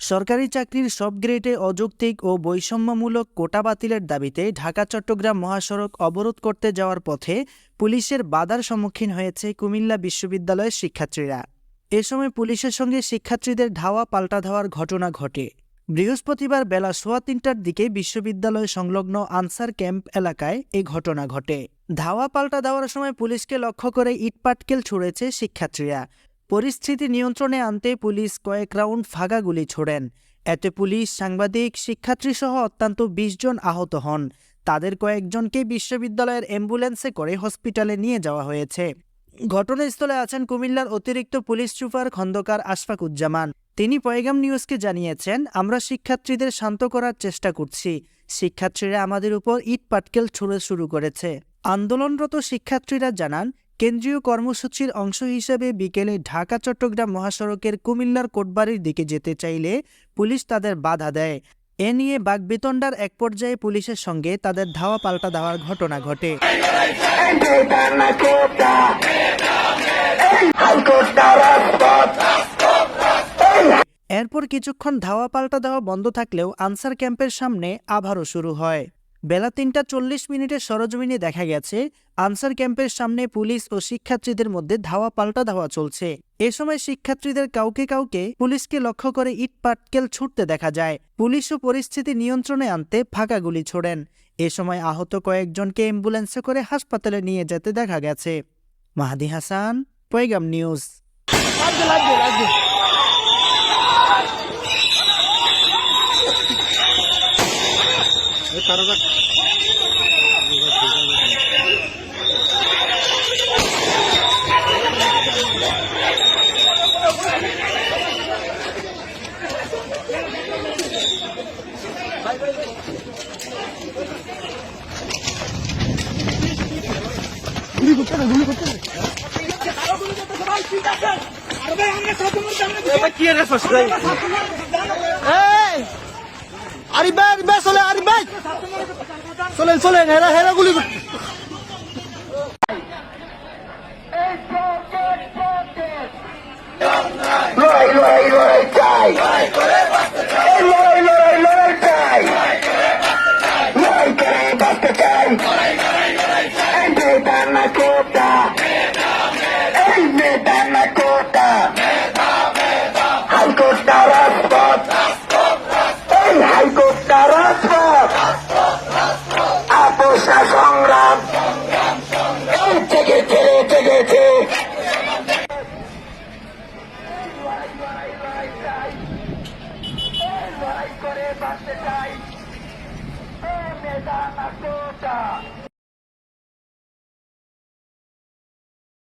সরকারি চাকরির সব গ্রেডে অযৌক্তিক ও বৈষম্যমূলক কোটা বাতিলের দাবিতে ঢাকা, চট্টগ্রাম মহাসড়ক অবরোধ করতে যাওয়ার পথে পুলিশের বাধার সম্মুখীন হয়েছে কুমিল্লা বিশ্ববিদ্যালয়ের শিক্ষার্থীরা। এ সময় পুলিশের সঙ্গে শিক্ষার্থীদের ধাওয়া পাল্টা ধাওয়ার ঘটনা ঘটে। বৃহস্পতিবার বেলা সোয়া তিনটার দিকে বিশ্ববিদ্যালয় সংলগ্ন আনসার ক্যাম্প এলাকায় এ ঘটনা ঘটে। ধাওয়া পাল্টা দেওয়ার সময় পুলিশকে লক্ষ্য করে ইটপাটকেল ছুড়েছে শিক্ষার্থীরা। পরিস্থিতি নিয়ন্ত্রণে আনতে পুলিশ কয়েক রাউন্ড ফাঁকা গুলি ছোড়েন। এতে পুলিশ, সাংবাদিক, শিক্ষার্থীসহ অত্যন্ত বিশ জন আহত হন। তাদের কয়েকজনকে বিশ্ববিদ্যালয়ের অ্যাম্বুলেন্সে করে হসপিটালে নিয়ে যাওয়া হয়েছে। ঘটনাস্থলে আছেন কুমিল্লার অতিরিক্ত পুলিশ সুপার খন্দকার আশফাকুজ্জামান। তিনি পয়গাম নিউজকে জানিয়েছেন, আমরা শিক্ষার্থীদের শান্ত করার চেষ্টা করছি। শিক্ষার্থীরা আমাদের উপর ইট পাটকেল ছুড়ে শুরু করেছে। আন্দোলনরত শিক্ষার্থীরা জানান, কেন্দ্রীয় কর্মসূচির অংশ হিসেবে বিকেলে ঢাকা চট্টগ্রাম মহাসড়কের কুমিল্লার কোটবাড়ির দিকে যেতে চাইলে পুলিশ তাদের বাধা দেয়। এ নিয়ে বাগবিতণ্ডার এক পর্যায়ে পুলিশের সঙ্গে তাদের ধাওয়া পাল্টা দেওয়ার ঘটনা ঘটে। এরপর কিছুক্ষণ ধাওয়া পাল্টা দেওয়া বন্ধ থাকলেও আনসার ক্যাম্পের সামনে আবারও শুরু হয়। বেলা তিনটা চল্লিশ মিনিটে সরজমিনে দেখা গেছে, আনসার ক্যাম্পের সামনে পুলিশ ও শিক্ষার্থীদের মধ্যে ধাওয়া পাল্টা ধাওয়া চলছে। এ সময় শিক্ষার্থীদের কাউকে কাউকে পুলিশকে লক্ষ্য করে ইট পাটকেল ছুটতে দেখা যায়। পুলিশও পরিস্থিতি নিয়ন্ত্রণে আনতে ফাঁকা গুলি ছোড়েন। এ সময় আহত কয়েকজনকে অ্যাম্বুলেন্সে করে হাসপাতালে নিয়ে যেতে দেখা গেছে। মাহাদি হাসান, পয়গাম নিউজ। তারা গুলি করতে গুলি করতে কি রে ফার্স্ট আরে ভাই আরে ভাই চলে আরে ভাই চলেন চলেন হেরা হেরা গুলি লড়াই করে বাঁচতে চাই নেতা না কোটা